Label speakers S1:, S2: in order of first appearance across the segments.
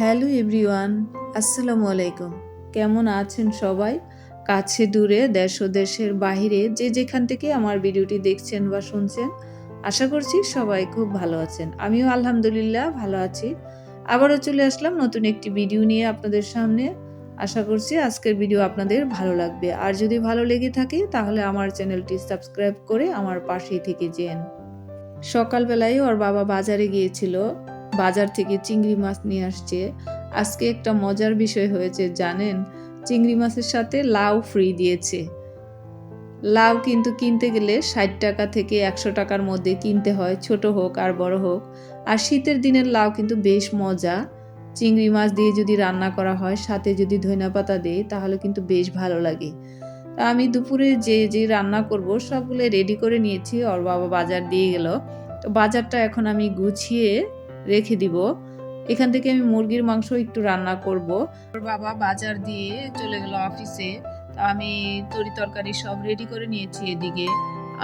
S1: Hello everyone, আসসালামু আলাইকুম। কেমন আছেন সবাই? কাছে দূরে, দেশ ও দেশের বাহিরে যে যেখান থেকে আমার ভিডিওটি দেখছেন বা শুনছেন, আশা করছি সবাই খুব ভালো আছেন। আমিও আলহামদুলিল্লাহ ভালো আছি। আবারও চলে আসলাম নতুন একটি ভিডিও নিয়ে আপনাদের সামনে। আশা করছি আজকের ভিডিও আপনাদের ভালো লাগবে। আর যদি ভালো লেগে থাকে, তাহলে আমার চ্যানেলটি সাবস্ক্রাইব করে আমার পাশেই থেকে যেন। সকালবেলায় ওর বাবা বাজারে গিয়েছিল। বাজার থেকে চিংড়ি মাছ নিয়ে আসছে। আজকে একটা মজার বিষয় হয়েছে, জানেন? চিংড়ি মাছের সাথে লাউ ফ্রি দিয়েছে। লাউ কিন্তু কিনতে গেলে ষাট টাকা থেকে একশো টাকার মধ্যে কিনতে হয়, ছোট হোক আর বড় হোক। আর শীতের দিনের লাউ কিন্তু বেশ মজা। চিংড়ি মাছ দিয়ে যদি রান্না করা হয়, সাথে যদি ধনিয়া পাতা দেই, তাহলে কিন্তু বেশ ভালো লাগে। তা আমি দুপুরে যে যে রান্না করব, সবগুলো রেডি করে নিয়েছি, ওর বাবা বাজার দিয়ে গেল। তো বাজারটা এখন আমি গুছিয়ে রেখে দিব। এখান থেকে আমি মুরগির মাংস একটু রান্না করব। ওর বাবা বাজার দিয়ে চলে গেল অফিসে। তা আমি তরি তরকারি সব রেডি করে নিয়েছি এদিকে।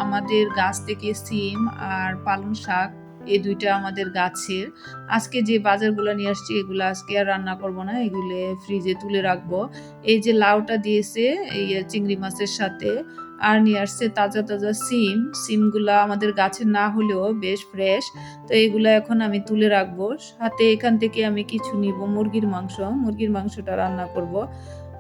S1: আমাদের গাছ থেকে সিম আর পালং শাক, এই দুইটা আমাদের গাছের। আজকে যে বাজারগুলো নিয়ে আসছি, এগুলো আজকে আর রান্না করব না, এগুলো ফ্রিজে তুলে রাখব। এই যে লাউটা দিয়েছে, এই চিংড়ি মাছের সাথে। আর নিয়ে আসছে তাজা তাজা সিম। সিমগুলা আমাদের গাছের না হলেও বেশ ফ্রেশ তো এগুলো এখন আমি তুলে রাখব। সাথে এখান থেকে আমি কিছু নিব। মুরগির মাংস। মুরগির মাংসটা রান্না করব।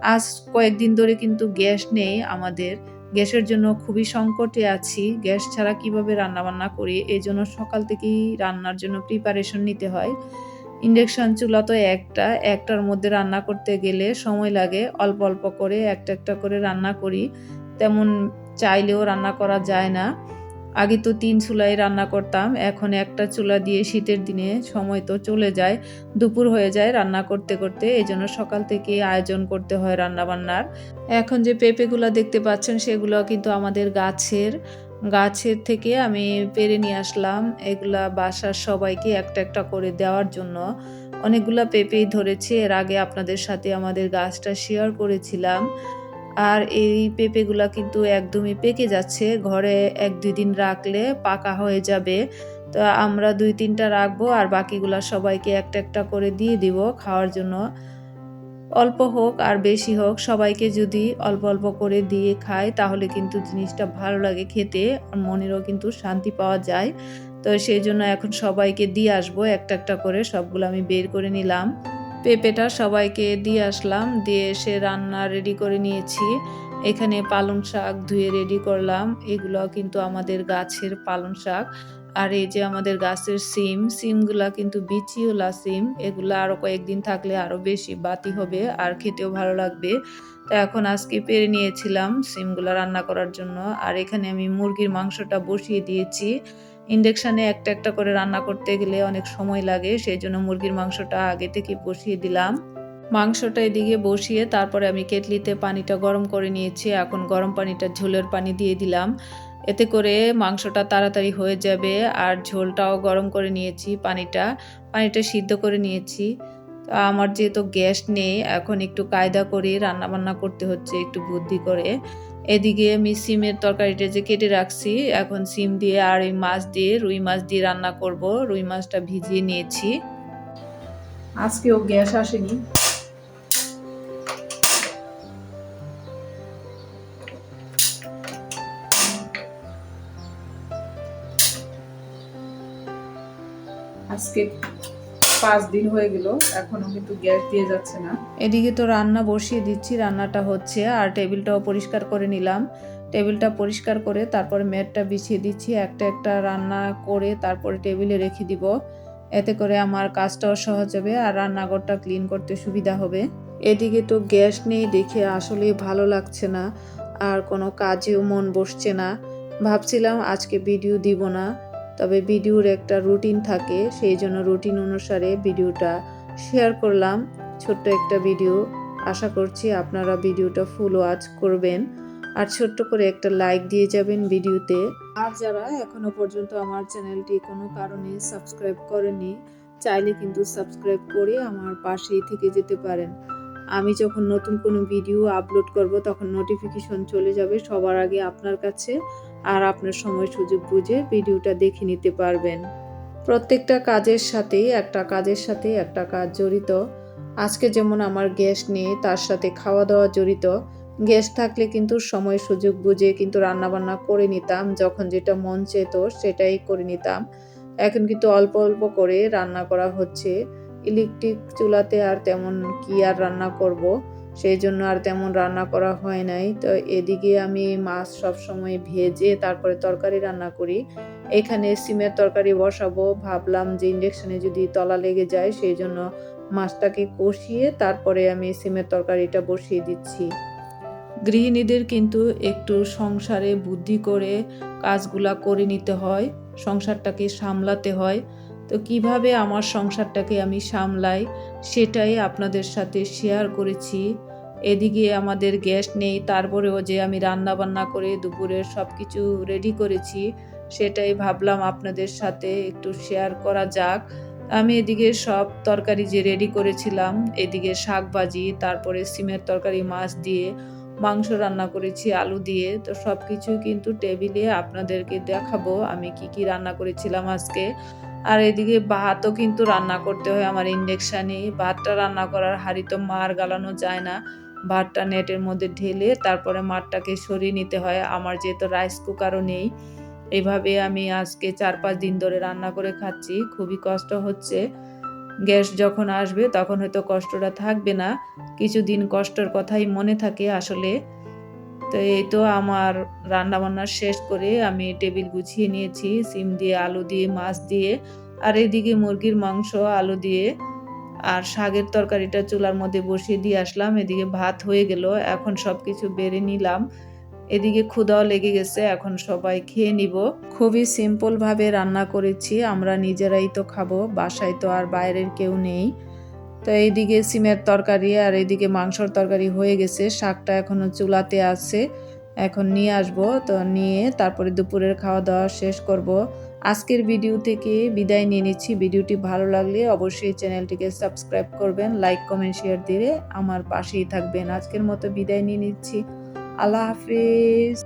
S1: আজ কয়েকদিন ধরে কিন্তু গ্যাস নেই আমাদের। গ্যাসের জন্য খুবই সংকটে আছি। গ্যাস ছাড়া কীভাবে রান্না বান্না করি? এই জন্য সকাল থেকেই রান্নার জন্য প্রিপারেশন নিতে হয়। ইন্ডাকশন চুলা তো একটা। একটার মধ্যে রান্না করতে গেলে সময় লাগে। অল্প অল্প করে একটা একটা করে রান্না করি। তেমন চাইলেও রান্না করা যায় না। আগে তো তিন চুলায় রান্না করতাম, এখন একটা চুলা দিয়ে শীতের দিনে সময় তো চলে যায়, দুপুর হয়ে যায় রান্না করতে করতে এই জন্য সকাল থেকে আয়োজন করতে হয় রান্না বান্নার এখন যে পেঁপেগুলো দেখতে পাচ্ছেন, সেগুলো কিন্তু আমাদের গাছের গাছের থেকে আমি পেরে নিয়ে আসলাম। এগুলা বাসার সবাইকে একটা একটা করে দেওয়ার জন্য। অনেকগুলা পেঁপেই ধরেছে, এর আগে আপনাদের সাথে আমাদের গাছটা শেয়ার করেছিলাম। আর এই পেঁপেগুলা কিন্তু একদমই পেকে যাচ্ছে। ঘরে এক দুই দিন রাখলে পাকা হয়ে যাবে। তো আমরা দুই তিনটা রাখব আর বাকিগুলা সবাইকে একটা একটা করে দিয়ে দিব খাওয়ার জন্য। অল্প হোক আর বেশি হোক, সবাইকে যদি অল্প অল্প করে দিয়ে খায় তাহলে কিন্তু জিনিসটা ভালো লাগে খেতে আর মনেরও কিন্তু শান্তি পাওয়া যায়। তো সেই জন্য এখন সবাইকে দিয়ে আসব, একটা একটা করে সবগুলো আমি বের করে নিলাম। পেঁপেটা সবাইকে দিয়ে আসলাম, দিয়ে এসে রান্না রেডি করে নিয়েছি। এখানে পালং শাক ধুয়ে রেডি করলাম। এগুলো কিন্তু আমাদের গাছের পালং শাক। আর এই যে আমাদের গাছের সিম, সিমগুলা কিন্তু বিচিওলা সিম। এগুলো আরও কয়েকদিন থাকলে আরও বেশি বাতি হবে আর খেতেও ভালো লাগবে। তো এখন আজকে পেরে নিয়েছিলাম সিমগুলো রান্না করার জন্য। আর এখানে আমি মুরগির মাংসটা বসিয়ে দিয়েছি। ইন্ডাকশানে একটা একটা করে রান্না করতে গেলে অনেক সময় লাগে, সেই জন্য মুরগির মাংসটা আগে থেকে বসিয়ে দিলাম। মাংসটা এদিকে বসিয়ে তারপরে আমি কেটলিতে পানিটা গরম করে নিয়েছি, এখন গরম পানিটা ঝোলের পানি দিয়ে দিলাম। এতে করে মাংসটা তাড়াতাড়ি হয়ে যাবে আর ঝোলটাও গরম করে নিয়েছি পানিটা পানিটা সিদ্ধ করে নিয়েছি। আমার যেহেতু গ্যাস নেই, এখন একটু কায়দা করে রান্নাবান্না করতে হচ্ছে, একটু বুদ্ধি করে। এদিকে আমি সিমের তরকারিটা যে কেটে রাখছি, এখন সিম দিয়ে আর এই মাছ দিয়ে, রুই মাছ দিয়ে রান্না করব। রুই মাছটা ভিজিয়ে নিয়েছি। আজকেও গ্যাস আসেনি। আজকে পাঁচ দিন হয়ে গেল কিন্তু গ্যাস দিয়ে যাচ্ছে না। এদিকে তো রান্না বসিয়ে দিচ্ছি, রান্নাটা হচ্ছে, আর টেবিলটাও পরিষ্কার করে নিলাম। টেবিলটা পরিষ্কার করে তারপরে ম্যাটটা বিছিয়ে দিচ্ছি, একটা একটা রান্না করে তারপরে টেবিলে রেখে দিব। এতে করে আমার কাজটাও সহজ হবে, আর রান্নাঘরটা ক্লিন করতে সুবিধা হবে। এদিকে তো গ্যাস নেই দেখে আসলে ভালো লাগছে না, আর কোনো কাজেও মন বসছে না। ভাবছিলাম আজকে ভিডিও দিব না। তবে ভিডিওর একটা রুটিন থাকে, সেই জন্য রুটিন অনুসারে ভিডিওটা শেয়ার করলাম। ছোট্ট একটা ভিডিও। আশা করছি আপনারা ভিডিওটা ফুল ওয়াচ করবেন। আর ছোট্ট করে একটা লাইক দিয়ে যাবেন ভিডিওতে। আর যারা এখনও পর্যন্ত আমার চ্যানেলটি কোনো কারণে সাবস্ক্রাইব করেনি চাইলে কিন্তু সাবস্ক্রাইব করে আমার পাশেই থেকে যেতে পারেন। আমি যখন নতুন কোনো ভিডিও আপলোড করব, তখন নোটিফিকেশন চলে যাবে সবার আগে আপনার কাছে। আর আপনার সময় সুযোগ বুঝে ভিডিওটা দেখে নিতে পারবেন। প্রত্যেকটা কাজের সাথেই একটা কাজের সাথে একটা কাজ জড়িত। আজকে যেমন আমার গ্যাস নেই, তার সাথে খাওয়া দাওয়া জড়িত। গ্যাস থাকলে কিন্তু সময় সুযোগ বুঝে কিন্তু রান্নাবান্না করে নিতাম, যখন যেটা মন চেত সেটাই করে নিতাম। এখন কিন্তু অল্প অল্প করে রান্না করা হচ্ছে। ইলেকট্রিক চুলাতে আর তেমন কি আর রান্না করব? সেই জন্য আর তেমন রান্না করা হয় নাই। তো এদিকে আমি মাছ সব সময় ভেজে তারপরে তরকারি রান্না করি। এখানে সিমের তরকারি বসাবো। ভাবলাম যে ইন্ডাকশনে যদি তলা লেগে যায়, সেই জন্য মাছটাকে কষিয়ে তারপরে আমি সিমের তরকারিটা বসিয়ে দিচ্ছি। গৃহিণীদের কিন্তু একটু সংসারে বুদ্ধি করে কাজগুলা করে নিতে হয়, সংসারটাকে সামলাতে হয়। তো কীভাবে আমার সংসারটাকে আমি সামলাই, সেটাই আপনাদের সাথে শেয়ার করেছি। এদিকে আমাদের গ্যাস নেই, তারপরেও যে আমি রান্না বান্না করে দুপুরের সব কিছু রেডি করেছি, সেটাই ভাবলাম আপনাদের সাথে একটু শেয়ার করা যাক। আমি এদিকে সব তরকারি যে রেডি করেছিলাম, এদিকে শাক ভাজি, তারপরে সিমের তরকারি, মাছ দিয়ে মাংস রান্না করেছি, আলু দিয়ে। তো সব কিছু কিন্তু টেবিলে আপনাদেরকে দেখাবো আমি কি কি রান্না করেছিলাম আজকে। আর এদিকে ভাতও কিন্তু রান্না করতে হয় আমার ইন্ডেকশানে ভাতটা রান্না করার হাঁড়ি তো মার গালানো যায় না। ভাতটা নেটের মধ্যে ঢেলে তারপরে মারটাকে সরিয়ে নিতে হয়। আমার যেহেতু রাইস কুকারও নেই, এভাবে আমি আজকে চার পাঁচ দিন ধরে রান্না করে খাচ্ছি। খুবই কষ্ট হচ্ছে। গ্যাস যখন আসবে তখন হয়তো কষ্টটা থাকবে না। কিছুদিন কষ্টের কথাই মনে থাকে আসলে। তো এই তো আমার রান্না বান্না শেষ করে আমি টেবিল গুছিয়ে নিয়েছি, সিম দিয়ে আলু দিয়ে, মাছ দিয়ে, আর এদিকে মুরগির মাংস, আলু দিয়ে, আর শাকের তরকারিটা চুলার মধ্যে বসিয়ে দিয়ে আসলাম। এদিকে ভাত হয়ে গেল, এখন সব কিছু বেড়ে নিলাম। এদিকে ক্ষুদাও লেগে গেছে, এখন সবাই খেয়ে নিব। খুবই সিম্পলভাবে রান্না করেছি, আমরা নিজেরাই তো খাব, বাসায় তো আর বাইরের কেউ নেই। তো এইদিকে সিমের তরকারি আর এইদিকে মাংসর তরকারি হয়ে গেছে। শাকটা এখনও চুলাতে আছে। এখন নিয়ে আসব। তো নিয়ে তারপরে দুপুরের খাওয়া দাওয়া শেষ করব। আজকের ভিডিও থেকে বিদায় নিয়ে নিচ্ছি। ভিডিওটি ভালো লাগলে অবশ্যই চ্যানেলটিকে সাবস্ক্রাইব করবেন, লাইক, কমেন্ট, শেয়ার দিয়ে আমার পাশেই থাকবেন। আজকের মতো বিদায় নিয়ে নিচ্ছি। আল্লাহ হাফিজ।